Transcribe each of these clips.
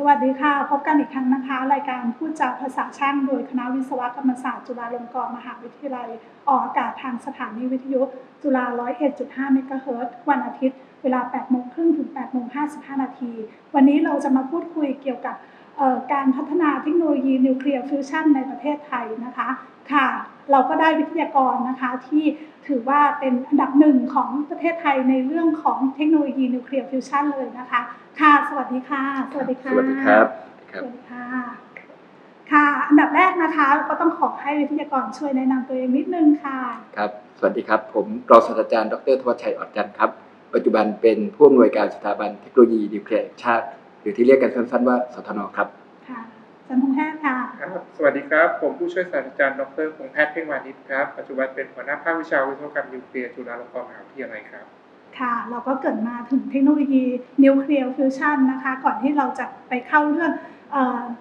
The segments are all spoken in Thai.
สวัสดีค่ะ พบกันอีกครั้งนะคะ รายการพูดจาภาษาช่างโดยคณะวิศวกรรมศาสตร์จุฬาลงกรณ์มหาวิทยาลัย ออกอากาศทางสถานีวิทยุจุฬา 101.5 เมกะเฮิรตซ์วันอาทิตย์ เวลา 8 โมงครึ่งถึง 8 โมง 55 นาที วันนี้เราจะมาพูดคุยเกี่ยวกับการพัฒนาเทคโนโลยีนิวเคลียร์ฟิวชันในประเทศไทยนะคะ ค่ะ เราก็ได้วิทยากรนะคะที่ถือว่าเป็นอันดับหนึ่งของประเทศไทยในเรื่องของเทคโนโลยีนิวเคลียร์ฟิวชันเลยนะคะ ค่ะ สวัสดีค่ะ สวัสดีค่ะ สวัสดีครับคสรับวัสดีค่ะ ค่ะ อันดับแรกนะคะก็ต้องขอให้วิทยากรช่วยแนะนำตัวเองนิดนึงค่ะ ครับ สวัสดีครับ ผมรองศาสตราจารย์ ดรทวัชชัยออดจันทร์ครับ ปัจจุบันเป็นผู้อำนวยการสถาบันเทคโนโลยีนิวเคลียร์แห่งชาติ หรือที่เรียกกันสั้นๆว่า สทน ครับค่ะอา จันพงษ์แพทย์ค่ะครับสวัสดีครับ ผมผู้ช่วยศาสตราจารย์ดรพงษ์แพทย์เพ่งวานิชครับ ปัจจุบันเป็นหัวหน้าภาควิชาวิศวกรรมนิวเคลียร์จุฬาลงกรณ์มหาวิทยาลัยครับ ค่ะ เราก็เกิดมาถึงเทคโนโลยีนิวเคลียร์ฟิวชันนะคะ ก่อนที่เราจะไปเข้าเรื่อง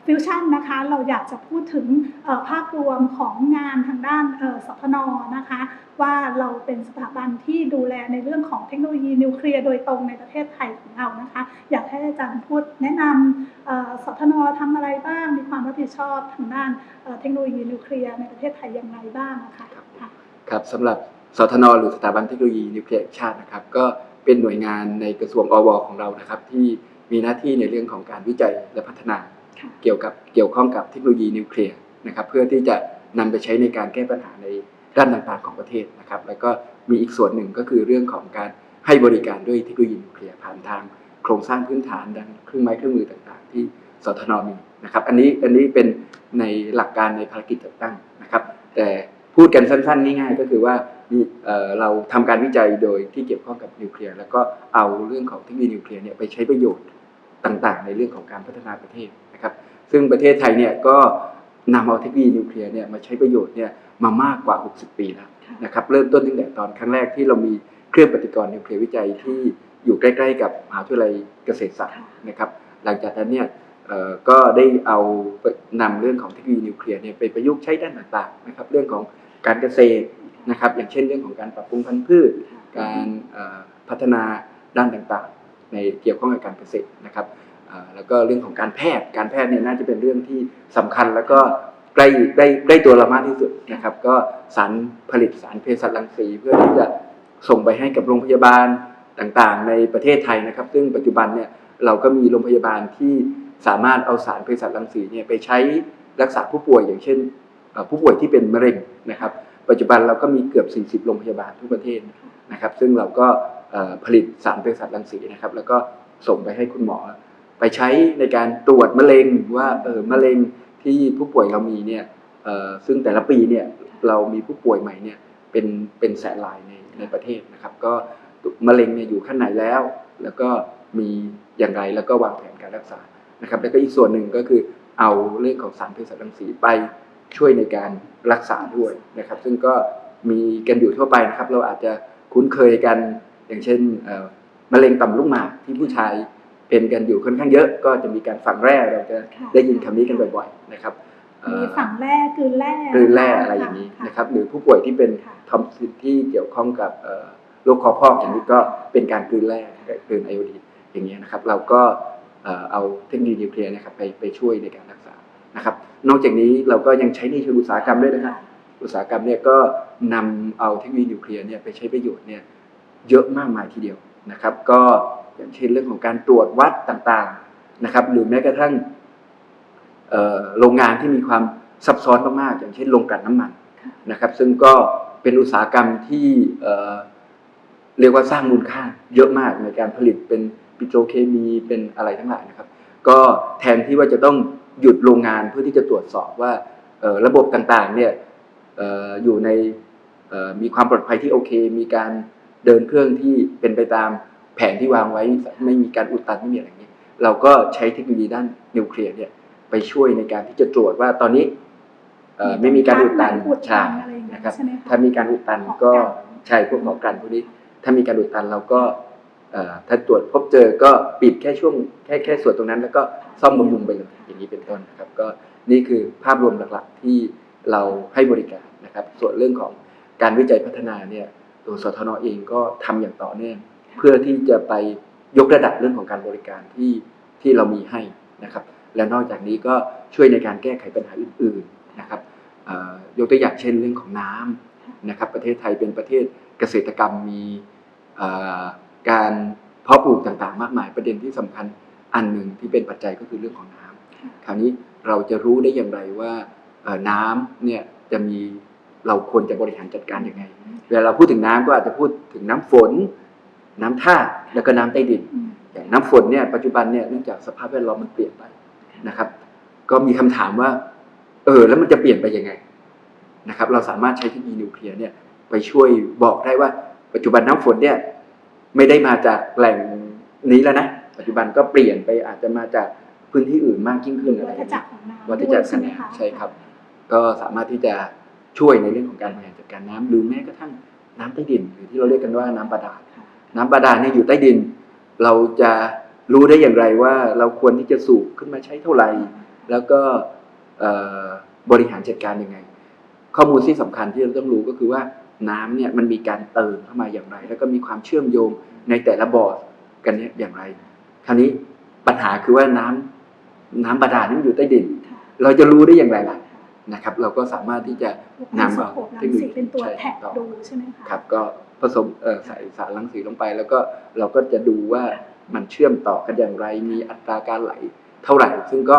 ฟิวชันนะคะเราอยากจะพูดถึงเอ่อภาพรวมของงานทางด้านเอ่อสพนนะคะ ว่าเราเป็นสถาบันที่ดูแลในเรื่องของเทคโนโลยีนิวเคลียร์โดยตรงในประเทศไทยของเรานะคะ อยากให้อาจารย์พูดแนะนำเอ่อสพนทำอะไรบ้าง มีความรับผิดชอบทางด้านเอ่อเทคโนโลยีนิวเคลียร์ในประเทศไทยอย่างไรบ้างนะคะครับค่ะครับสำหรับสทนหรือสถาบันเทคโนโลยีนิวเคลียร์แห่งชาตินะครับ ก็เป็นหน่วยงานในกระทรวงอวของเรานะครับ ที่มีหน้าที่ในเรื่องของการวิจัยและพัฒนาค่ะเกี่ยวกับเกี่ยวข้องกับเทคโนโลยีนิวเคลียร์นะครับ เพื่อที่จะนำไปใช้ในการแก้ปัญหาใน ด้านต่างๆของประเทศนะครับ แล้วก็มีอีกส่วนหนึ่งก็คือเรื่องของการให้บริการด้วยเทคโนโลยีนิวเคลียร์ผ่านทางโครงสร้างพื้นฐานดังเครื่องไม้เครื่องมือต่างๆ ที่สทนมีนะครับ อันนี้อันนี้เป็นในหลักการในภารกิจจัดตั้งนะครับ แต่พูดกันสั้นๆง่ายๆก็คือว่าเเราทำการวิจัยโดยที่เกี่ยวข้องกับนิวเคลียร์แล้วก็เอาเรื่องของเทคโนโลยีนิวเคลียร์เนี่ยไปใช้ประโยชน์ต่างๆ ในเรื่องของการพัฒนาประเทศนะครับ ซึ่งประเทศไทยเนี่ยก็นำเอาเทคโนโลยีนิวเคลียร์เนี่ยมาใช้ประโยชน์เนี่ย มามากกว่า 60 ปีแล้วค่ะนะครับเริ่มต้นตั้งแต่ตอนครั้งแรกที่เรามีเครื่องปฏิกรณ์นิวเคลียร์วิจัยที่อยู่ใกล้ ๆ กับมหาวิทยาลัยเกษตรศาสตร์ค่ะนะครับหลังจากนั้นเนี่ยเอ่อก็ได้เอานำเรื่องของเทคโนโลยีนิวเคลียร์เนี่ยไปประยุกต์ใช้ด้านต่างๆนะครับเรื่องของการเกษตรนะครับอย่างเช่นเรื่องของการปรับปรุงพันธุ์พืช การเอ่อพัฒนาด้านต่างๆ ในเกี่ยวข้องกับการเกษตรนะครับเอ่อแล้วก็เรื่องของการแพทย์การแพทย์เนี่ยน่าจะเป็นเรื่องที่สำคัญแล้วก็ ใกล้ใกล้ใกล้ตัวเรามากที่สุดนะครับ ก็สารผลิตสารเภสัชรังสีเพื่อที่จะส่งไปให้กับโรงพยาบาลต่างๆ ในประเทศไทยนะครับ ซึ่งปัจจุบันเนี่ยเราก็มีโรงพยาบาลที่สามารถเอาสารเภสัชรังสีเนี่ยไปใช้รักษาผู้ป่วยอย่างเช่น ผู้ป่วยที่เป็นมะเร็งนะครับ ปัจจุบันเราก็มีเกือบ 40 โรงพยาบาลทั่วประเทศนะครับ ซึ่งเราก็ผลิตสารเภสัชรังสีนะครับ แล้วก็ส่งไปให้คุณหมอ ไปใช้ในการตรวจมะเร็งว่าเออมะเร็ง ที่ผู้ป่วยเรามีเนี่ยซึ่งแต่ละปีเนี่ยเรามีผู้ป่วยใหม่เนี่ยเป็นเป็นแสนรายในในประเทศนะครับ ก็มะเร็งเนี่ยอยู่ขั้นไหนแล้ว แล้วก็มีอย่างไรแล้วก็วางแผนการรักษานะครับ แล้วก็อีกส่วนหนึ่งก็คือเอาเรื่องของสารเภสัชรังสีไปช่วยในการรักษาด้วยนะครับ ซึ่งก็มีกันอยู่ทั่วไปนะครับ เราอาจจะคุ้นเคยกันอย่างเช่นมะเร็งต่อมลูกหมากที่ผู้ชาย เป็นกันอยู่ค่อนข้างเยอะก็จะมีการฝังแร่เราจะค่ะได้ยินคำนี้กันบ่อยๆนะครับเอ่อมีฝั่งแร่กลืนแร่กลืนแร่อะไรอย่างนี้นะครับหรือผู้ป่วยที่เป็นค่ะทอมซินที่เกี่ยวข้องกับเอ่อโรคคอพอกอย่างนี้ก็เป็นการกลืนแร่กลืนไอโอดีนอย่างนี้ยนะครับ เราก็เอ่อเอาเทคโนโลยีนิวเคลียร์นะครับไปไปช่วยในการรักษานะครับ นอกจากนี้เราก็ยังใช้ในเชิงอุตสาหกรรมด้วยนะครับอุตสาหกรรมเนี่ยก็นำเอาเทคโนโลยีนิวเคลียร์เนี่ยไปใช้ประโยชน์เนี่ยเยอะมากมายทีเดียว นะครับ ก็อย่างเช่นเรื่องของการตรวจวัดต่างๆนะครับ หรือแม้กระทั่งโรงงานที่มีความซับซ้อนมากๆอย่างเช่นโรงกลั่นน้ำมันนะครับ ซึ่งก็เป็นอุตสาหกรรมที่เเรียกว่าสร้างมูลค่าเยอะมากในการผลิตเป็นปิโตรเคมีเป็นอะไรทั้งหลายนะครับ ก็แทนที่ว่าจะต้องหยุดโรงงานเพื่อที่จะตรวจสอบว่าระบบต่างๆเนี่ยอออยู่ในมีความปลอดภัยที่โอเค มีการ เดินเครื่องที่เป็นไปตามแผนที่วางไว้ไม่มีการอุดตันไม่มีอะไรอย่างนี้ เราก็ใช้เทคโนโลยีด้านนิวเคลียร์เนี่ยไปช่วยในการที่จะตรวจว่าตอนนี้เอ่อไม่มีการอุดตันอุดตัใช่นอะไรอย่างเงี้ยนะครับใช่ไหมคะถ้ามีการอุดตันของก็กลั่นใช่พวกของกลั่นพวกนี้ ถ้ามีการอุดตันเราก็เอ่อถ้าตรวจพบเจอก็ปิดแค่ช่วงแค่แค่ส่วนตรงนั้น แล้วก็ซ่อมบำรุงไปเลยอย่างนี้เป็นต้นนะครับก็นี่คือภาพรวมหลักๆที่เราให้บริการนะครับ ส่วนเรื่องของการวิจัยพัฒนาเนี่ย ตัวสทนเองก็ทำอย่างต่อเนื่องเพื่อที่จะไปยกระดับเรื่องของการบริการที่ที่เรามีให้นะครับ และนอกจากนี้ก็ช่วยในการแก้ไขปัญหาอื่นๆนะครับยกตัวอย่างเช่นเรื่องของน้ำนะครับ ประเทศไทยเป็นประเทศเกษตรกรรมมีการเพาะปลูกต่างๆ มากมายประเด็นที่สำคัญอันหนึ่งที่เป็นปัจจัยก็คือเรื่องของน้ำคราวนี้เราจะรู้ได้อย่างไรว่าน้ำเนี่ยจะมี เราควรจะบริหารจัดการยังไง เวลาเราพูดถึงน้ำก็อาจจะพูดถึงน้ำฝน น้ำท่าแล้วก็น้ำใต้ดินอืมอย่างน้ำฝนเนี่ยปัจจุบันเนี่ยเนื่องจากสภาพแวดล้อมมันเปลี่ยนไปนะครับ ก็มีคำถามว่า เออแล้วมันจะเปลี่ยนไปยังไงนะครับ เราสามารถใช้เทคโนโลยีนิวเคลียร์เนี่ยไปช่วยบอกได้ว่า ปัจจุบันน้ำฝนเนี่ยไม่ได้มาจากแหล่งนี้แล้วนะ ปัจจุบันก็เปลี่ยนไปอาจจะมาจากพื้นที่อื่นมากยิ่งขึ้นอะไรวัฏจักรของน้ำวัฏจักรด้วยใช่ไหมคะใช่ครับ ก็สามารถที่จะ ช่วยในเรื่องของการบริหารจัดการน้ำหรือแม้กระทั่งน้ำใต้ดินหรือที่เราเรียกกันว่าน้ำบาดาลน้ำบาดาลเนี่ยอยู่ใต้ดิน เราจะรู้ได้อย่างไรว่าเราควรที่จะสูบขึ้นมาใช้เท่าไหร่ แล้วก็บริหารจัดการยังไง ข้อมูลที่สำคัญที่เราต้องรู้ก็คือว่าน้ำเนี่ยมันมีการเติมเข้ามาอย่างไร แล้วก็มีความเชื่อมโยงในแต่ละบ่อกันเนี่ยอย่างไร คราวนี้ปัญหาคือว่าน้ำน้ำบาดาลนี่มันอยู่ใต้ดิน เราจะรู้ได้อย่างไรล่ะ นะครับ เราก็สามารถที่จะนำนำเอาเอารังสีเป็นตัวใช่แท็กถูกต้องดูใช่ไหมคะครับก็ผสมเอ่อใส่สารรังสีลงไป แล้วก็เราก็จะดูว่ามันเชื่อมต่อกันอย่างไร มีอัตราการไหลเท่าไหร่ ซึ่งก็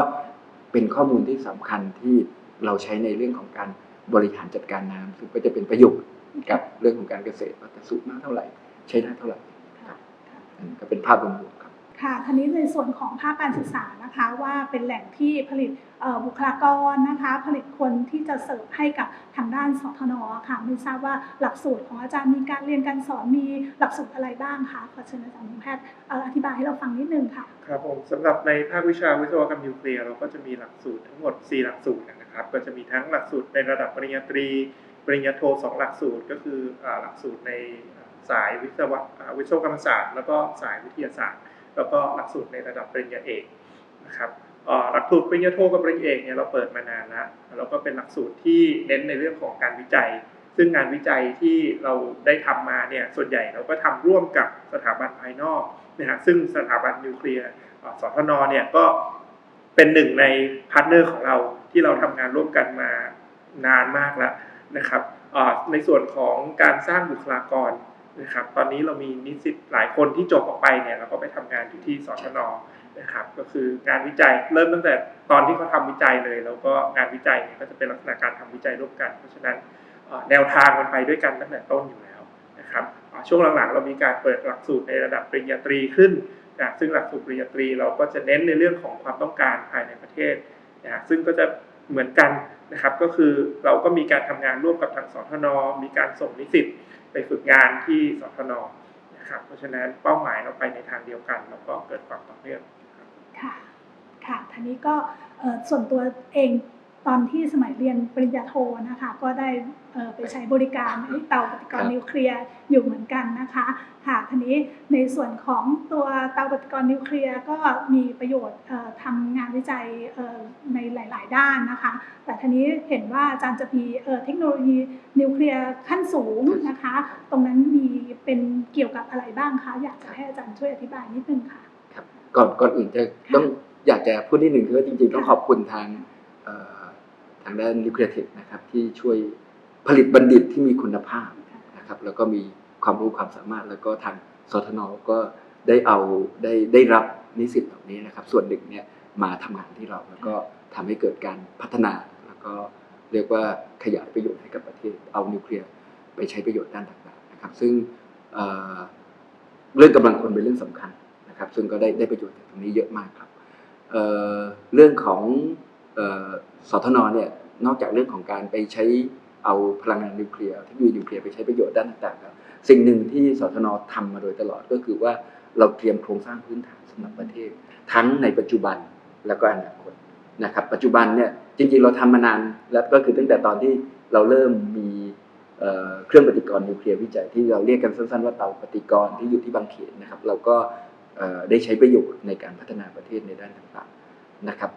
เป็นข้อมูลที่สำคัญที่เราใช้ในเรื่องของการบริหารจัดการน้ำซึ่งก็จะเป็นประโยชน์กับเรื่องของการเกษตรว่าจะสูบมากเท่าไหร่ ใช้ได้เท่าไหร่ค่ะค่ะอันนี้ก็เป็นภาพรวมๆ ค่ะทีนี้ในส่วนของภาคการศึกษานะคะว่าเป็นแหล่งที่ผลิตบุคลากรนะคะผลิตคนที่จะเสิร์ฟให้กับทางด้านสทนค่ะไม่ทราบว่าหลักสูตรของอาจารย์มีการเรียนการสอนมีหลักสูตรอะไรบ้างคะขอเชิญอาจารย์แพทย์อธิบายให้เราฟังนิดนึงค่ะครับผมสำหรับในภาควิชาวิศวกรรมนิวเคลียร์เราก็จะมีหลักสูตรทั้งหมด 4 หลักสูตรนะครับก็จะมีทั้งหลักสูตรในระดับปริญญาตรี ปริญญาโทสองหลักสูตรก็คือหลักสูตรในสายวิศวะวิศวกรรมศาสตร์ แล้วก็สายวิทยาศาสตร์ แล้วก็หลักสูตรในระดับปริญญาเอกนะครับหลักสูตรปริญญาโทกับปริญญาเอกเนี่ยเราเปิดมานานแล้วแล้วก็เป็นหลักสูตรที่เน้นในเรื่องของการวิจัย ซึ่งงานวิจัยที่เราได้ทำมาเนี่ยส่วนใหญ่เราก็ทำร่วมกับสถาบันภายนอกนะฮะซึ่งสถาบันนิวเคลียร์สทนเนี่ยก็เป็นหนึ่งในพาร์ทเนอร์ของเราที่เราทำงานร่วมกันมานานมากแล้วนะครับในส่วนของการสร้างบุคลากร นะครับ ตอนนี้เรามีนิสิตหลายคนที่จบออกไปเนี่ยเราก็ไปทำงานอยู่ที่สทนนะครับ ก็คืองานวิจัยเริ่มตั้งแต่ตอนที่เขาทำวิจัยเลย แล้วก็งานวิจัยเนี่ยก็จะเป็นลักษณะการทำวิจัยร่วมกัน เพราะฉะนั้นแนวทางมันไปด้วยกันตั้งแต่ต้นอยู่แล้วนะครับช่วงหลังๆ เรามีการเปิดหลักสูตรในระดับปริญญาตรีขึ้นนะซึ่งหลักสูตรปริญญาตรีเราก็จะเน้นในเรื่องของความต้องการภายในประเทศนะซึ่งก็จะเหมือนกัน นะครับ ก็คือเราก็มีการทำงานร่วมกับทางสทน มีการส่งนิสิตไปฝึกงานที่สทนนะครับ เพราะฉะนั้นเป้าหมายเราไปในทางเดียวกัน แล้วก็เกิดความต่อเนื่องค่ะค่ะท่านี้ก็ส่วนตัวเอง ตอนที่สมัยเรียนปริญญาโทนะคะ ก็ได้ไปใช้บริการเตาปฏิกรณ์นิวเคลียร์อยู่เหมือนกันนะคะค่ะทีนี้ในส่วนของตัวเตาปฏิกรณ์นิวเคลียร์ก็มีประโยชน์เอ่อทำงานวิจัยในหลาย ๆ ด้านนะคะ แต่ทีนี้เห็นว่าอาจารย์จะมีเทคโนโลยีนิวเคลียร์ขั้นสูงนะคะ ตรงนั้นมีเป็นเกี่ยวกับอะไรบ้างคะอยากจะให้อาจารย์ช่วยอธิบายนิดนึงค่ะครับก่อนก่อนอื่นจะต้องอยากจะพูดนิดหนึ่งคือจริง ๆ ต้องขอบคุณทางเอ่อางด้านนิวเคลียร์เทคนะครับที่ช่วยผลิตบัณฑิตที่มีคุณภาพนะครับแล้วก็มีความรู้ความสามารถแล้วก็ทางสทนก็ได้เอาได้ได้รับนิสิตเหล่านี้นะครับ ส่วนหนึ่งเนี่ยมาทำงานที่เราแล้วก็ทำให้เกิดการพัฒนา แล้วก็เรียกว่าขยายประโยชน์ให้กับประเทศเอานิวเคลียร์ไปใช้ประโยชน์ด้านต่างๆนะครับ ซึ่งเเรื่องกำลังคนเป็นเรื่องสำคัญนะครับ ซึ่งก็ได้ได้ประโยชน์จากตรงนี้เยอะมากครับเเรื่องของ สทนเนี่ยนอกจากเรื่องของการไปใช้เอาพลังงานนิวเคลียร์เทคโนโลยีนิวเคลียร์ไปใช้ประโยชน์ด้านต่างๆแล้วสิ่งหนึ่งที่สทนทำมาโดยตลอดก็คือว่าเราเตรียมโครงสร้างพื้นฐานสำหรับประเทศ ทั้งในปัจจุบันแล้วก็อนาคตนะครับ ปัจจุบันเนี่ยจริงๆเราทำมานานแล้วก็คือตั้งแต่ตอนที่เราเริ่มมีเครื่องปฏิกรณ์นิวเคลียร์วิจัยที่เราเรียกกันสั้นๆว่าเตาปฏิกรณ์ที่อยู่ที่บางเขนนะครับ เราก็ได้ใช้ประโยชน์ในการพัฒนาประเทศในด้านต่างๆนะครับ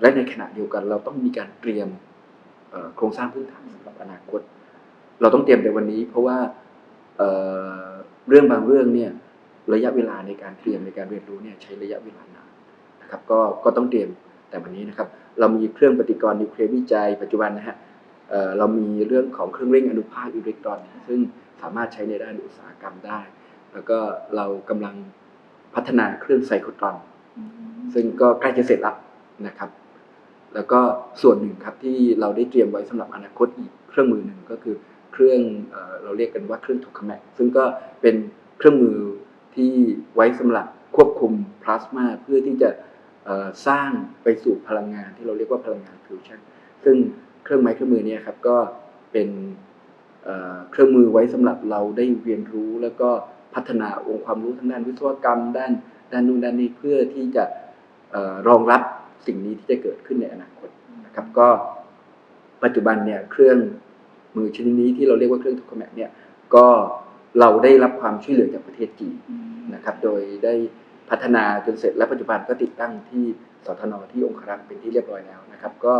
และในขณะเดียวกัน เราต้องมีการเตรียมเอ่อโครงสร้างพื้นฐานสำหรับอนาคต เราต้องเตรียมในวันนี้ เพราะว่าเอ่อเรื่องบางเรื่องเนี่ยระยะเวลาในการเตรียมในการเรียนรู้เนี่ยใช้ระยะเวลานานนะนะครับก็ก็ต้องเตรียมแต่วันนี้นะครับ เรามีเครื่องปฏิกรณ์นิวเคลียร์วิจัยปัจจุบันนะฮะเอ่อเรามีเรื่องของเครื่องเร่งอนุภาคอิเล็กตรอน ซึ่งสามารถใช้ในด้านอุตสาหกรรมได้ แล้วก็เรากำลังพัฒนาเครื่องไซโครตรอนอืมซึ่งก็ใกล้จะเสร็จแล้ว นะครับ แล้วก็ส่วนหนึ่งครับที่เราได้เตรียมไว้สำหรับอนาคตอีกเครื่องมือหนึ่งก็คือเครื่องเราเรียกกันว่าเครื่องโทคาแมกซึ่งก็เป็นเครื่องมือที่ไว้สำหรับควบคุมพลาสมาเพื่อที่จะสร้างไปสู่พลังงานที่เราเรียกว่าพลังงานฟิวชั่นซึ่งเครื่องไม้เครื่องมือนี้ครับก็เป็นเครื่องมือไว้สำหรับเราได้เรียนรู้แล้วก็พัฒนาองค์ความรู้ทางด้านวิศวกรรมด้านด้านนู้นด้านนี้เพื่อที่จะรองรับ สิ่งนี้ที่จะเกิดขึ้นในอนาคตนะครับ ก็ปัจจุบันเนี่ยเครื่องมือชนิดนี้ที่เราเรียกว่าเครื่องโทคาแมกเนี่ยก็เราได้รับความช่วยเหลือจากประเทศจีนนะครับ โดยได้พัฒนาจนเสร็จและปัจจุบันก็ติดตั้งที่สทนที่องครักษ์เป็นที่เรียบร้อยแล้วนะครับ ก็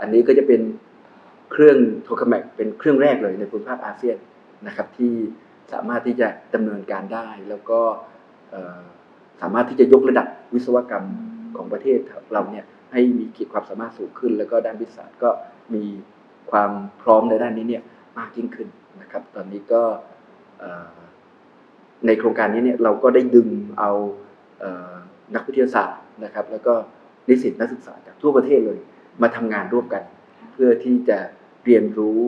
อันนี้ก็จะเป็นเครื่องโทรคาแมกเป็นเครื่องแรกเลยในภูมิภาคอาเซียนนะครับ ที่สามารถที่จะดำเนินการได้แล้วก็สามารถที่จะยกระดับวิศวกรรม ของประเทศเราเนี่ยให้มีขีดความสามารถสูงขึ้น แล้วก็ด้านวิทยาศาสตร์ก็มีความพร้อมในด้านนี้เนี่ยมากยิ่งขึ้นนะครับ ตอนนี้ก็ในโครงการนี้เนี่ยเราก็ได้ดึงเอาเออนักวิทยาศาสตร์นะครับ แล้วก็นิสิตนักศึกษาจากทั่วประเทศเลย มาทำงานร่วมกัน เพื่อที่จะเรียนรู้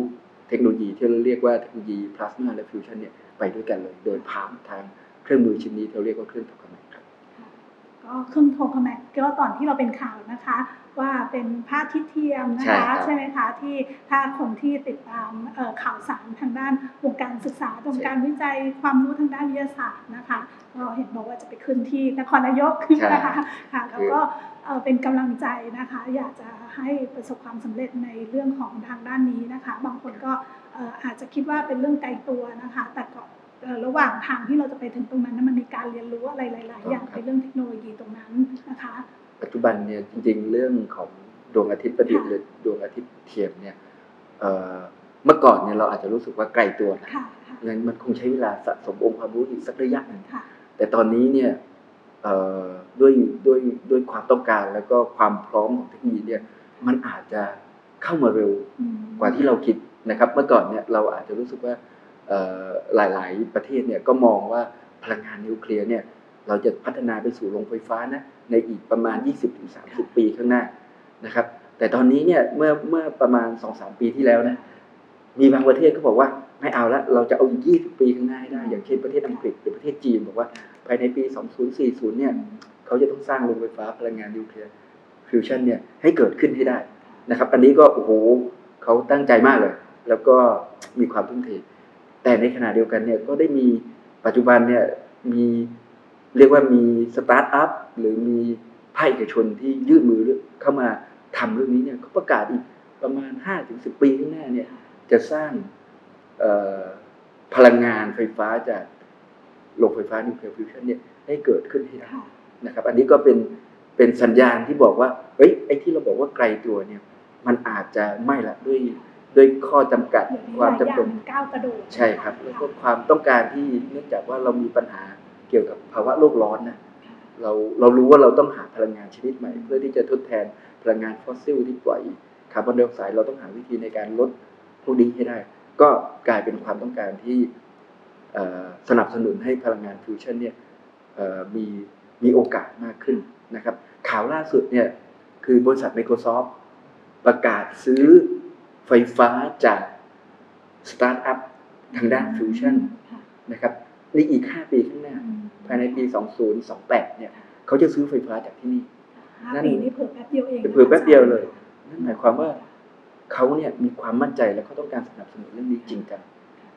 เทคโนโลยีที่เราเรียกว่าเทคโนโลยีพลาสมาและฟิวชันเนี่ยไปด้วยกันเลย โดยผ่านทางเครื่องมือชิ้นนี้ที่เราเรียกว่าเครื่องทรคมครับก็เครื่อง โทรคอมแมกก็ตอนที่เราเป็นข่าวนะคะ ว่าเป็นพระอาทิตย์เทียมนะใช่คะครับใช่ไหมคะที่ถ้าคนที่ติดตามเอ่อข่าวสารทางด้านวงการศึกษาวงการวิจัยความรู้ทางด้านวิทยาศาสตร์นะคะก็เห็นบอกว่าจะไปขึ้นที่นครนายกใช่นะคะค่ะแล้วก็เอ่อเป็นกำลังใจนะคะ อยากจะให้ประสบความสำเร็จในเรื่องของทางด้านนี้นะคะ บางคนก็เอ่ออาจจะคิดว่าเป็นเรื่องไกลตัวนะคะ แต่ก็เอ่อ ระหว่างทางที่เราจะไปถึงตรงนั้นนะมันมีการเรียนรู้อะไรหลาย ๆ อย่างในเรื่องเทคโนโลยีตรงนั้นนะคะ ปัจจุบันเนี่ยจริง ๆ เรื่องของดวงอาทิตย์ประดิษฐ์ค่ะหรือดวงอาทิตย์เทียมเนี่ยเอ่อเมื่อก่อนเนี่ยเราอาจจะรู้สึกว่าไกลตัวนะค่ะค่ะงั้นมันคงใช้เวลาสะสมองค์ความรู้อีกสักระยะหนึ่งค่ะแต่ตอนนี้เนี่ยเอ่อด้วยด้วยด้วยความต้องการแล้วก็ความพร้อมของเทคโนโลยีเนี่ยมันอาจจะเข้ามาเร็วอืมกว่าที่เราคิดนะครับ เมื่อก่อนเนี่ยเราอาจจะรู้สึกว่าเอ่อ หลาย ๆ ประเทศเนี่ยก็มองว่าพลังงานนิวเคลียร์เนี่ยเราจะพัฒนาไปสู่โรงไฟฟ้านะในอีกประมาณ 20-30 ปีข้างหน้านะครับแต่ตอนนี้เนี่ยเมื่อเมื่อประมาณ 2-3 ปีที่แล้วนะมีบางประเทศก็บอกว่าไม่เอาละเราจะเอาอีก 20 ปีข้างหน้าให้ได้ อย่างเช่นประเทศอังกฤษหรือประเทศจีนบอกว่าภายในปี 2040 เนี่ยเขาจะต้องสร้างโรงไฟฟ้าพลังงานนิวเคลียร์ฟิวชันเนี่ยให้เกิดขึ้นให้ได้นะครับ อันนี้ก็โอ้โหเขาตั้งใจมากเลย แล้วก็มีความทุ่มเท แต่ในขณะเดียวกันเนี่ยก็ได้มีปัจจุบันเนี่ยมีเรียกว่ามีสตาร์ทอัพหรือมีภาคเอกชนที่ยื่นมือเข้ามาทำเรื่องนี้เนี่ยเขาประกาศอีกประมาณ5-10 ปีข้างหน้าเนี่ยจะสร้างเอ่อพลังงานไฟฟ้าจากโรงไฟฟ้านิวเคลียร์ฟิวชันเนี่ยให้เกิดขึ้นให้ได้ค่ะนะครับ อันนี้ก็เป็นเป็นสัญญาณที่บอกว่าเฮ้ยไอ้ที่เราบอกว่าไกลตัวเนี่ย มันอาจจะไม่ละด้วย ด้วยข้อจำกัดเดี๋ยวนี้คหวามลายอย่างจำเป็นมันก้าวกระโดดใช่ครับแล้วก็ความต้องการที่เนื่องจากว่าเรามีปัญหาเกี่ยวกับภาวะโลกร้อนนะเราเรารู้ว่าเราต้องหาพลังงานชนิดใหม่ เพื่อที่จะทดแทนพลังงานฟอสซิลที่ปล่อยคาร์บอนไดออกไซด์เราต้องหาวิธีในการลดพวกนี้ให้ได้ ก็กลายเป็นความต้องการที่เอ่อสนับสนุนให้พลังงานฟิวชั่นเนี่ยเอ่อมีมีโอกาสมากขึ้นนะครับ ข่าวล่าสุดเนี่ยคือบริษัท Microsoft ประกาศซื้อ ไฟฟ้าจากสตาร์ทอัพทางด้านฟิวชั่นค่ะนะครับในอีก 5 ปีข้างหน้าอืมภายในปี 2028 เนี่ย เขาจะซื้อไฟฟ้าจากที่นี่ห้านั่นปีนี่เพิ่แป๊บเดียวเองเพิ่แป๊บเดียวเลย นั่นหมายความว่าเขาเนี่ยมีความมั่นใจและเขาต้องการสนับสนุนเรื่องนี้จริงจัง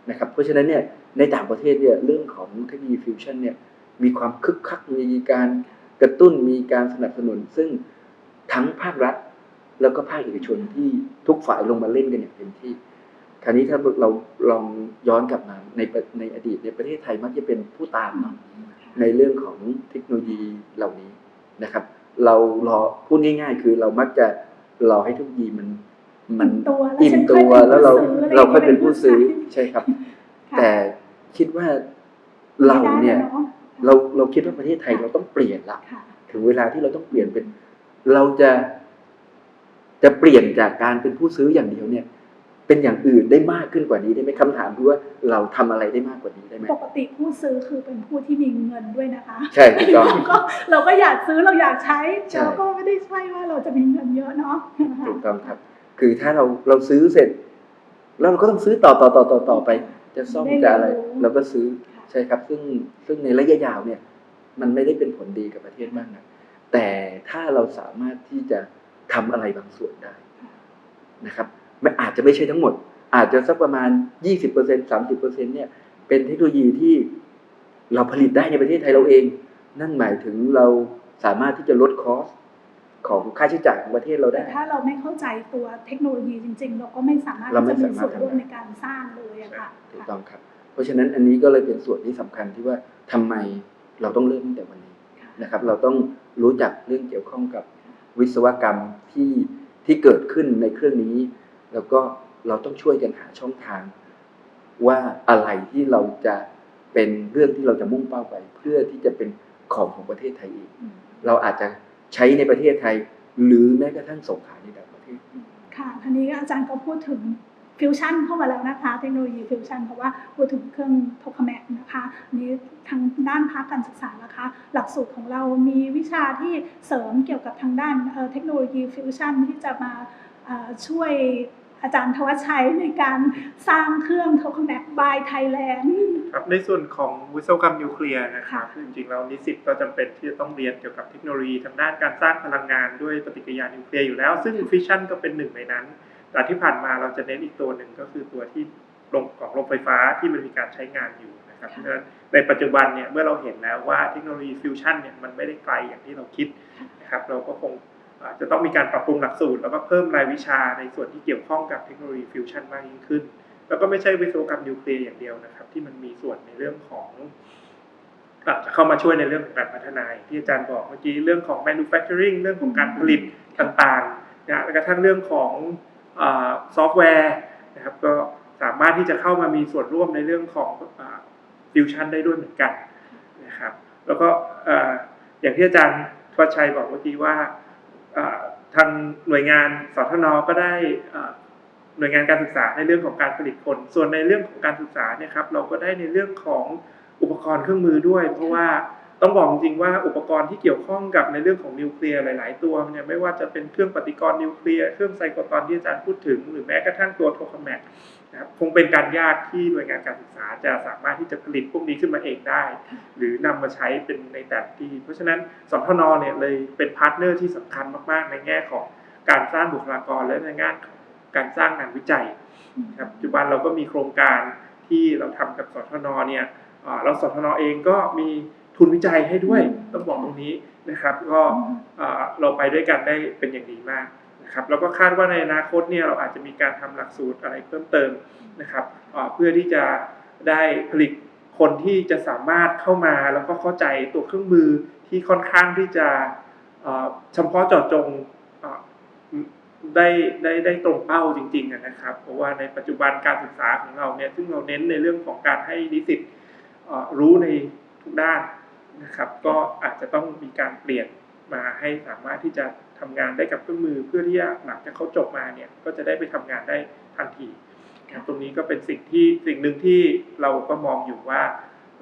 นะครับ เพราะฉะนั้นเนี่ยในต่างประเทศเนี่ยเรื่องของเทคโนโลยีฟิวชั่นเนี่ยมีความคึกคักมีการกระตุ้นมีการสนับสนุน ซึ่งทั้งภาครัฐ แล้วก็ภาคเอกชนที่ทุกฝ่ายลงมาเล่นกันอย่างเต็มที่ คราวนี้ถ้าเราลองย้อนกลับมาในประในอดีตในประเทศไทยมักจะเป็นผู้ตามเนาะในเรื่องของเทคโนโลยีเหล่านี้นะครับ เรารอพูดง่าย ๆ คือเรามักจะรอให้เทคโนโลยีมันมันตัวอิ่มตัวแล้วเราเราค่อยเป็นผู้ซื้อใช่ครับค่ะแต่คิดว่าเราเนี่ยไม่ได้แล้วอะเราเราคิดว่าประเทศไทยเราต้องเปลี่ยนละค่ะถึงเวลาที่เราต้องเปลี่ยนเป็น เราจะ จะเปลี่ยนจากการเป็นผู้ซื้ออย่างเดียวเนี่ย เป็นอย่างอื่นได้มากขึ้นกว่านี้ได้ไหมคำถามคือว่าเราทำอะไรได้มากกว่านี้ได้ไหมปกติผู้ซื้อคือเป็นผู้ที่มีเงินด้วยนะคะ ใช่ถูกต้องเราก็เราก็อยากซื้อเราอยากใช้ใช่เราก็ไม่ได้ใช่ว่าเราจะมีเงินเยอะเนาะถูกต้องครับ คือถ้าเราเราซื้อเสร็จ แล้วเราก็ต้องซื้อต่อต่อต่อต่อต่อไป จะซ่อมจะอะไรเราก็ซื้อค่ะใช่ครับ ซึ่งซึ่งในระยะยาวเนี่ย มันไม่ได้เป็นผลดีกับประเทศมากนะแต่ถ้าเราสามารถที่จะ ทำอะไรบางส่วนได้นะครับมันอาจจะไม่ใช่ทั้งหมด อาจจะสักประมาณ 20% 30%เนี่ยเป็นเทคโนโลยีที่เราผลิตได้ในประเทศไทยเราเอง นั่นหมายถึงเราสามารถที่จะลดคอสของค่าใช้จ่ายของประเทศเราได้แต่ถ้าเราไม่เข้าใจตัวเทคโนโลยีจริง ๆ เราก็ไม่สามารถเราไม่ที่จะมีสามารถส่วนร่วมทำได้ในการสร้างเลยอะค่ะถูกต้องครับ เพราะฉะนั้นอันนี้ก็เลยเป็นส่วนที่สำคัญที่ว่าทำไมเราต้องเริ่มตั้งแต่วันนี้ค่ะนะครับ เราต้องรู้จักเรื่องเกี่ยวข้องกับ วิศวกรรมที่ที่เกิดขึ้นในเครื่องนี้ แล้วก็เราต้องช่วยกันหาช่องทาง ว่าอะไรที่เราจะเป็นเรื่องที่เราจะมุ่งเป้าไป เพื่อที่จะเป็นของของประเทศไทยเองอืมเราอาจจะใช้ในประเทศไทย หรือแม้กระทั่งส่งขายในต่างประเทศค่ะทีนี้อาจารย์ก็พูดถึง ฟิวชั่นเข้ามาแล้วนะคะ เทคโนโลยีฟิวชั่นเพราะว่าพูดถึงเครื่องโทคาแมกนะคะอันนี้ทางด้านภาคการศึกษานะคะ หลักสูตรของเรามีวิชาที่เสริมเกี่ยวกับทางด้านเอ่อเทคโนโลยีฟิวชั่นที่จะมาเอ่อช่วยอาจารย์ทวัชชัยในการสร้างเครื่องโทคาแมกบายไทยแลนด์ครับในส่วนของวิศวกรรมนิวเคลียร์นะครับค่ะจริงๆแล้วนิสิตก็จำเป็นที่จะต้องเรียนเกี่ยวกับเทคโนโลยีทางด้านการสร้างพลังงานด้วยปฏิกิริยานิวเคลียร์อยู่แล้ว ซึ่งฟิชชันก็เป็นหนึ่งในนั้น แต่ที่ผ่านมาเราจะเน้นอีกตัวหนึ่งก็คือตัวที่ลงของโรงไฟฟ้าที่มันมีการใช้งานอยู่นะครับเพราะฉะนั้นในปัจจุบันเนี่ยเมื่อเราเห็นแล้วว่าเทคโนโลยีฟิวชันเนี่ยมันไม่ได้ไกลอย่างที่เราคิดนะครับเราก็คงอ่าจะต้องมีการปรับปรุงหลักสูตร แล้วก็เพิ่มรายวิชาในส่วนที่เกี่ยวข้องกับเทคโนโลยีฟิวชันมากยิ่งขึ้น แล้วก็ไม่ใช่วิศวกรรมนิวเคลียร์อย่างเดียวนะครับ ที่มันมีส่วนในเรื่องของอาจจะเข้ามาช่วยในเรื่องของการพัฒนาอย่างที่อาจารย์บอกเมื่อกี้เรื่องของ manufacturing เรื่องของการผลิตต่างๆนะแล้วก็ทั้งเรื่องของ ซอฟต์แวร์นะครับก็สามารถที่จะเข้ามามีส่วนร่วมในเรื่องของฟิวชั่นได้ด้วยเหมือนกันนะครับแล้วก็อย่างที่อาจารย์ทวชัยบอกเมื่อกี้ว่าทางหน่วยงานสทนก็ได้หน่วยงานการศึกษาในเรื่องของการผลิตคน ส่วนในเรื่องของการศึกษาเนี่ยครับเราก็ได้ในเรื่องของอุปกรณ์เครื่องมือด้วย เพราะว่า ต้องบอกจริงว่าอุปกรณ์ที่เกี่ยวข้องกับในเรื่องของนิวเคลียร์หลาย ๆ ตัวเนี่ยไม่ว่าจะเป็นเครื่องปฏิกรณ์นิวเคลียร์เครื่องไซโครตอนที่อาจารย์พูดถึง หรือแม้กระทั่งตัวโทคาแมกนะครับคงเป็นการยากที่หน่วยงานการศึกษาจะสามารถที่จะผลิตพวกนี้ขึ้นมาเองได้ หรือนำมาใช้เป็นในแต่ละที่ เพราะฉะนั้นสทนเนี่ยเลยเป็นพาร์ทเนอร์ที่สำคัญมาก ๆ ในแง่ของการสร้างบุคลากรและในงานของการสร้างงานวิจัยครับปัจจุบันเราก็มีโครงการที่เราทำกับสทนเนี่ยเอ่อเราสทนเองก็มี ทุนวิจัยให้ด้วยอืมต้องบอกตรงนี้นะครับ ก็เอ่อเราไปด้วยกันได้เป็นอย่างดีมากนะครับ แล้วก็คาดว่าในอนาคตเนี่ยเราอาจจะมีการทำหลักสูตรอะไรเพิ่มเติมนะครับเอ่อเพื่อที่จะได้ผลิตคนที่จะสามารถเข้ามาแล้วก็เข้าใจตัวเครื่องมือที่ค่อนข้างที่จะเอ่อเฉพาะเจาะจงเอ่อได้ได้ได้ตรงเป้าจริงๆอะนะครับ เพราะว่าในปัจจุบันการศึกษาของเราเนี่ยซึ่งเราเน้นในเรื่องของการให้นิสิตเอ่อรู้ในทุกด้าน นะครับ ก็อาจจะต้องมีการเปลี่ยนมาให้สามารถที่จะทำงานได้กับเครื่องมือ เพื่อที่จะหลังจากเขาจบมาเนี่ยก็จะได้ไปทำงานได้ทันทีครับตรงนี้ก็เป็นสิ่งที่สิ่งหนึ่งที่เราก็มองอยู่ว่า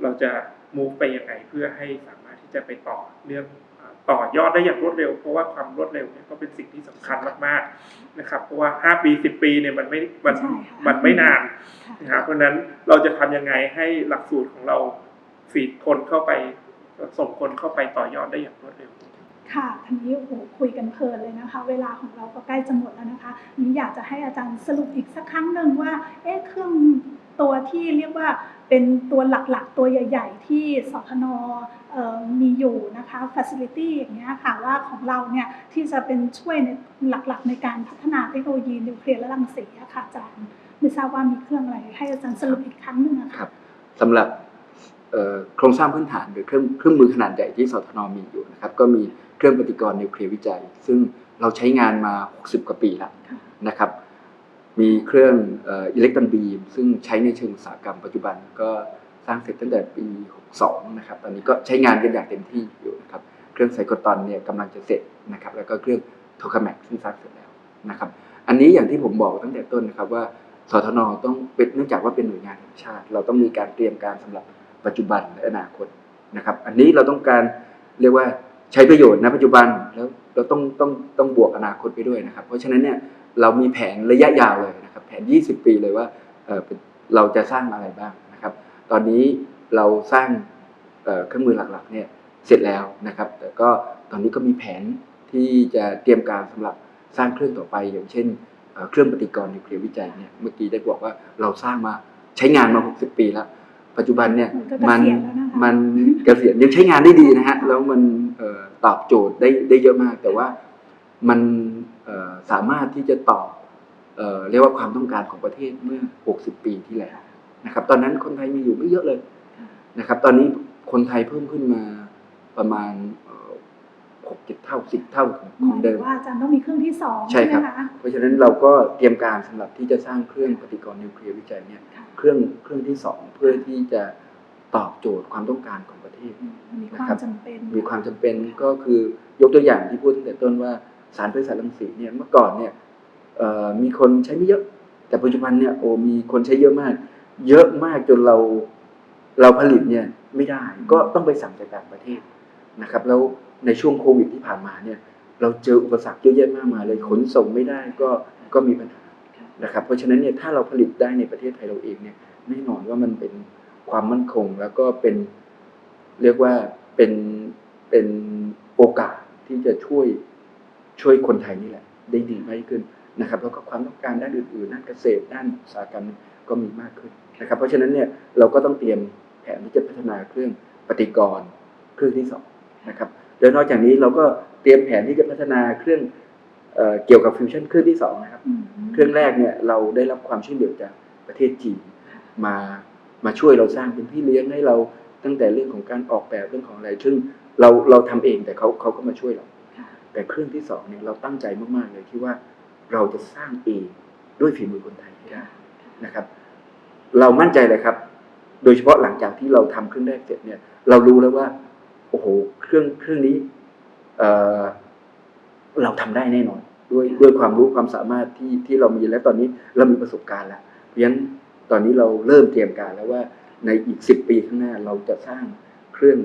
เราจะ move ไปยังไงเพื่อให้สามารถที่จะไปต่อเรื่องเอ่อต่อยอดได้อย่างรวดเร็ว เพราะว่าความรวดเร็วเนี่ยก็เป็นสิ่งที่สำคัญมากๆนะครับ เพราะว่า 5 ปี 10 ปีเนี่ยมันไม่มันใช่ค่ะมันไม่นานค่ะนะครับเพราะฉะนั้นเราจะทำยังไงให้หลักสูตรของเราฟีดคนเข้าไป ส่งคนเข้าไปต่อยอดได้อย่างรวดเร็วค่ะทีนี้โอ้โหคุยกันเพลินเลยนะคะ เวลาของเราก็ใกล้จะหมดแล้วนะคะนี้อยากจะให้อาจารย์สรุปอีกสักครั้งหนึ่งว่าเอ๊ะเครื่องตัวที่เรียกว่าเป็นตัวหลักๆ ตัวใหญ่ ๆ ที่สทนเอ่อมีอยู่นะคะ facility อย่างเงี้ยค่ะว่าของเราเนี่ยที่จะเป็นช่วยในหลักๆ ในการพัฒนาเทคโนโลยีนิวเคลียร์และรังสีอะค่ะอาจารย์ไม่ทราบว่ามีเครื่องอะไรให้อาจารย์สรุปอีกครั้งหนึ่งอะคค่ะรับสำหรับเอ่อ โครงสร้างพื้นฐานหรือเครื่องเครื่องมือขนาดใหญ่ที่สทนมีอยู่นะครับก็มีเครื่องปฏิกรณ์นิวเคลียร์วิจัย ซึ่งเราใช้งานมา 60 กว่าปีแล้วนะครับ มีเครื่องอิเล็กตรอนบีมซึ่งใช้ในเชิงอุตสาหกรรมปัจจุบันก็สร้างเสร็จตั้งแต่ปี 62 นะครับ ตอนนี้ก็ใช้งานกันอย่างเต็มที่อยู่นะครับ เครื่องไซโคตอนเนี่ยกำลังจะเสร็จนะครับ แล้วก็เครื่องโทคาแมกซึ่งสร้างเสร็จแล้วนะครับ อันนี้อย่างที่ผมบอกตั้งแต่ต้นนะครับว่าสทนต้องเป็นเนื่องจากว่าเป็นหน่วยงานแห่งชาติ เราต้องมีการเตรียมการสำหรับ ปัจจุบันและอนาคตนะครับ อันนี้เราต้องการเรียกว่าใช้ประโยชน์ณปัจจุบันแล้วเราต้องต้องต้องบวกอนาคตไปด้วยนะครับ เพราะฉะนั้นเนี่ยเรามีแผนระยะยาวเลยนะครับ แผน 20 ปีเลยว่าเเราจะสร้างอะไรบ้างนะครับ ตอนนี้เราสร้างเเครื่องมือหลักๆเนี่ยเสร็จแล้วนะครับ แต่ก็ตอนนี้ก็มีแผนที่จะเตรียมการสำหรับสร้างเครื่องต่อไป อย่างเช่นเเครื่องปฏิกรณ์นิวเคลียร์วิจัยเนี่ยเมื่อกี้ได้บอกว่าเราสร้างมาใช้งานมา 60 ปีแล้ว ปัจจุบันเนี่ยมันก็เกมันษียณแล้วนะคะมันเกษียณยังใช้งานได้ดีนะฮะแล้วมันเอ่อตอบโจทย์ได้ได้เยอะมาก แต่ว่ามันเอ่อสามารถที่จะตอบเอ่อเรียกว่าความต้องการของประเทศเมื่อ 60 ปีที่แล้วนะครับ ตอนนั้นคนไทยมีอยู่ไม่เยอะเลยนะครับ ตอนนี้คนไทยเพิ่มขึ้นมาประมาณ หกเจ็ดเท่าสิบเท่าของหขอมางยเดิถึมงว่าอาจารย์ต้องมีเครื่องที่สองใช่ใช่ไหมครับคะเพราะฉะนั้นเราก็เตรียมการสำหรับที่จะสร้างเครื่องปฏิกรณ์นิวเคลียร์วิจัยเนี่ยค่ะเครื่องเครื่องที่สองเพื่อที่จะตอบโจทย์ความต้องการของประเทศมีความจำเป็นมีความจำเป็นก็คือยกตัวอย่างที่พูดตั้งแต่ต้นว่าสารเภสัชรังสีเนี่ยเมื่อก่อนเนี่ยเอ่อมีคนใช้ไม่เยอะ แต่ปัจจุบันเนี่ยโอ้มีคนใช้เยอะมาก เยอะมากจนเราเราผลิตเนี่ยไม่ได้ก็ต้องไปสั่งจากต่างประเทศ นะครับแล้วในช่วงโควิดที่ผ่านมาเนี่ยเราเจออุปสรรคเยอะแยะมากมายเลยขนส่งไม่ได้ก็ก็มีปัญหานะครับเพราะฉะนั้นเนี่ยถ้าเราผลิตได้ในประเทศไทยเราเองเนี่ยแน่นอนว่ามันเป็นความมั่นคงแล้วก็เป็นเรียกว่าเป็นเป็นโอกาสที่จะช่วยช่วยคนไทยนี่แหละ ได้ดีมากขึ้นนะครับแล้วก็ความต้องการด้านอื่นๆด้านเกษตรด้านอุตสาหกรรมก็มีมากขึ้นนะครับ เพราะฉะนั้นเนี่ยเราก็ต้องเตรียมแผนที่จะพัฒนาเครื่องปฏิกรณ์เครื่องที่สอง นะครับแล้วนอกจากนี้เราก็เตรียมแผนที่จะพัฒนาเครื่องเอ่อเกี่ยวกับฟิวชั่นเครื่องที่สองนะครับอืมเครื่องแรกเนี่ยเราได้รับความช่วยเหลือจากประเทศจีนมามาช่วยเราสร้างเป็นพี่เลี้ยงให้เราตั้งแต่เรื่องของการออกแบบเรื่องของอะไร ซึ่งเราเราทำเองแต่เขาเขาก็มาช่วยเราค่ะแต่เครื่องที่สองเนี่ยเราตั้งใจมากๆเลยที่ว่าเราจะสร้างเองด้วยฝีมือคนไทยให้ได้นะครับ เรามั่นใจเลยครับ โดยเฉพาะหลังจากที่เราทำเครื่องแรกเสร็จเนี่ย เรารู้แล้วว่าโอ้โหเครื่องเครื่องนี้เอ่อเราทำได้แน่นอน ด้วยด้วยความรู้ความสามารถที่ที่เรามีและตอนนี้เรามีประสบการณ์แล้ว เพราะฉะนั้นตอนนี้เราเริ่มเตรียมการแล้วว่าในอีกสิบปีข้างหน้าเราจะสร้างเครื่อง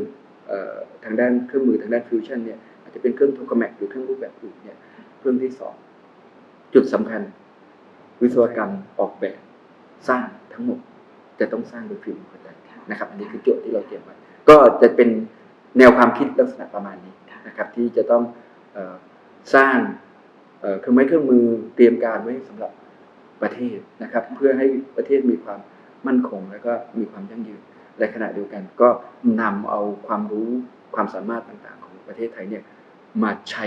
เออทางด้านเครื่องมือทางด้านฟิวชั่นเนี่ยอาจจะเป็นเครื่องโทรแมกหรือเครื่องรูปแบบอื่นเนี่ยเครื่องที่สองจุดสำคัญ วิศวกรรมออกแบบสร้างทั้งหมดจะต้องสร้างโดยฝีมือคนไทยนะครับ อันนี้คือโจทย์ที่เราเตรียมไว้ก็จะเป็น แนวความคิดลักษณะประมาณนี้นะครับที่จะต้องเออสร้างเอ่อเครื่องไม้เครื่องมือเตรียมการไว้สำหรับประเทศนะครับ เพื่อให้ประเทศมีความมั่นคง แล้วก็มีความยั่งยืนและขณะเดียวกันก็นำเอาความรู้ความสามารถต่างๆ ของประเทศไทยเนี่ยมาใช้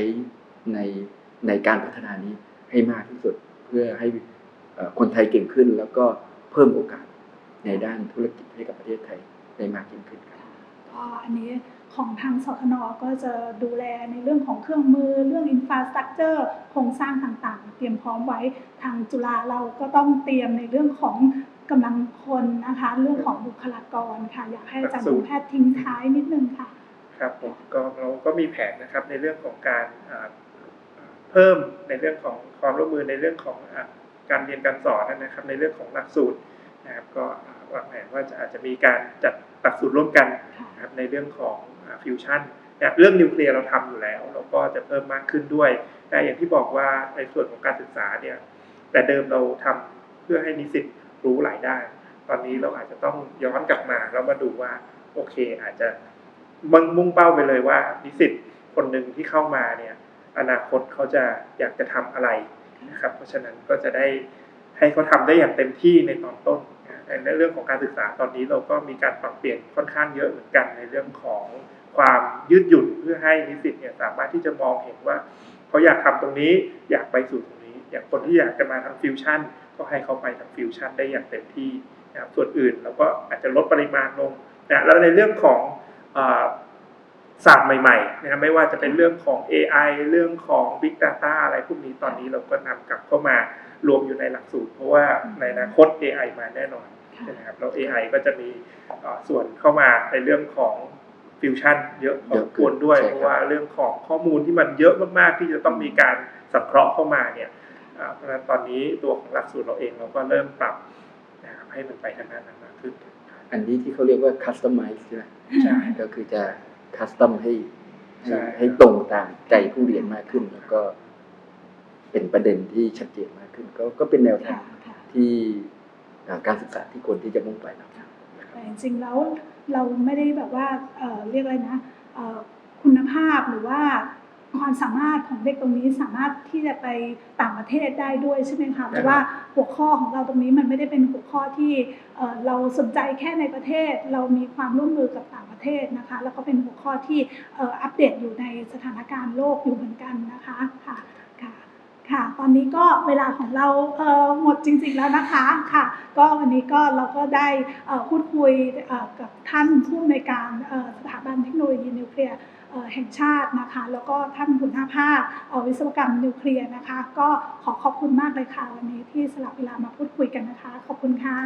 ในในการพัฒนานี้ให้มากที่สุดเพื่อให้เอ่อคนไทยเก่งขึ้น แล้วก็เพิ่มโอกาสในด้านธุรกิจให้กับประเทศไทยได้มากยิ่งขึ้นครับก็อันนี้ ของทางสคนก็จะดูแลในเรื่องของเครื่องมือ เรื่องอินฟ a สตรักเจอร์โครงสร้างต่างๆ เตรียมพร้อมไว้ทางจุฬาเราก็ต้องเตรียมในเรื่องของกำลังคนนะคะ เรื่องของบุคลากรค่ะ อยากให้อาจารย์แพทย์ทิ้งท้ายนิดนึงค่ะ ครับผมก็เราก็มีแผนนะครับในเรื่องของการเพิ่มในเรื่องของความร่วมมือในเรื่องของอการเรียนการสอนนะครับ ในเรื่องของหลักสูตรนะครับก็วางแผนว่าจะอาจจะมีการจัดหลักสูตรร่วมกันนะครับในเรื่องของ ฟิวชั่นนะครับเรื่องนิวเคลียร์เราทำอยู่แล้วเราก็จะเพิ่มมากขึ้นด้วยแต่อย่างที่บอกว่าในส่วนของการศึกษาเนี่ยแต่เดิมเราทำเพื่อให้นิสิตรู้หลายด้าน ตอนนี้เราอาจจะต้องย้อนกลับมาแล้วมาดูว่าโอเค อาจจะมุ่งมุ่งเป้าไปเลยว่า นิสิตคนหนึ่งที่เข้ามาเนี่ยอนาคตเขาจะอยากจะทำอะไรนะครับ เพราะฉะนั้นก็จะได้ให้เขาทำได้อย่างเต็มที่ในตอนต้นในเรื่องของการศึกษาตอนนี้เราก็มีการปรับเปลี่ยนค่อนข้างเยอะเหมือนกันในเรื่องของ ความยืดหยุ่นเพื่อให้นิสิตเนี่ยสามารถที่จะมองเห็นว่าเขาอยากทำตรงนี้อยากไปสู่ตรงนี้ อย่างคนที่อยากจะมาทำฟิวชั่น ก็ให้เขาไปทำฟิวชั่นได้อย่างเต็มที่นะครับส่วนอื่นเราก็อาจจะลดปริมาณลงนะแล้วในเรื่องของอ่าศาสตร์ใหม่ๆนะครับไม่ว่าจะเป็นเรื่องของ AI เรื่องของ Big Data อะไรพวกนี้ตอนนี้เราก็นำกลับเข้ามารวมอยู่ในหลักสูตร เพราะว่าในอนาคต AI มาแน่นอนค่ะใช่ไหมครับแล้ว AI ก็จะมีอ่าส่วนเข้ามาในเรื่องของ ฟิวชั่นเยอะพอสมควรด้วยใช่ครับเพราะว่าเรื่องของข้อมูลที่มันเยอะมากๆ ที่จะต้องมีการสังเคราะห์เข้ามาเนี่ยอ่าเพราะฉะนั้นตอนนี้ตัวของหลักสูตรเราเองเราก็เริ่มปรับนะครับให้มันไปทางด้านนั้นมากขึ้น อันนี้ที่เขาเรียกว่า customize ใช่ไหมใช่ก็คือจะ custom ให้ใช่ให้ให้ตรงตามใจผู้เรียนมากขึ้น แล้วก็เป็นประเด็นที่ชัดเจนมากขึ้น ก็ก็เป็นแนวทาค่ะงค่ะที่อ่าการศึกษาที่ควรที่จะมุ่งไปนะครับแต่จริงๆแล้ว เราไม่ได้แบบว่าเอ่อเรียกอะไรนะเอ่อคุณภาพหรือว่าความสามารถของเด็กตรงนี้สามารถที่จะไปต่างประเทศได้ด้วยใช่ไหมคะเพราะว่าหัวข้อของเราตรงนี้มันไม่ได้เป็นหัวข้อที่เอ่อเราสนใจแค่ในประเทศ เรามีความร่วมมือกับต่างประเทศนะคะแล้วก็เป็นหัวข้อที่เอ่ออัปเดตอยู่ในสถานการณ์โลกอยู่เหมือนกันนะคะค่ะ ค่ะ ตอนนี้ก็เวลาของเราเหมดจริงๆแล้วนะคะค่ะ ก็วันนี้ก็เราก็ได้พูดคุยกับท่านผู้อำนวยการสถาบันเทคโนโลยีนิวเคลียร์แห่งชาตินะคะ แล้วก็ท่านหัวหน้าภาคอวิศวกรรมนิวเคลียร์นะคะ ก็ขอขอบคุณมากเลยค่ะวันนี้ที่สละเวลามาพูดคุยกันนะคะ ขอบคุณค่ะ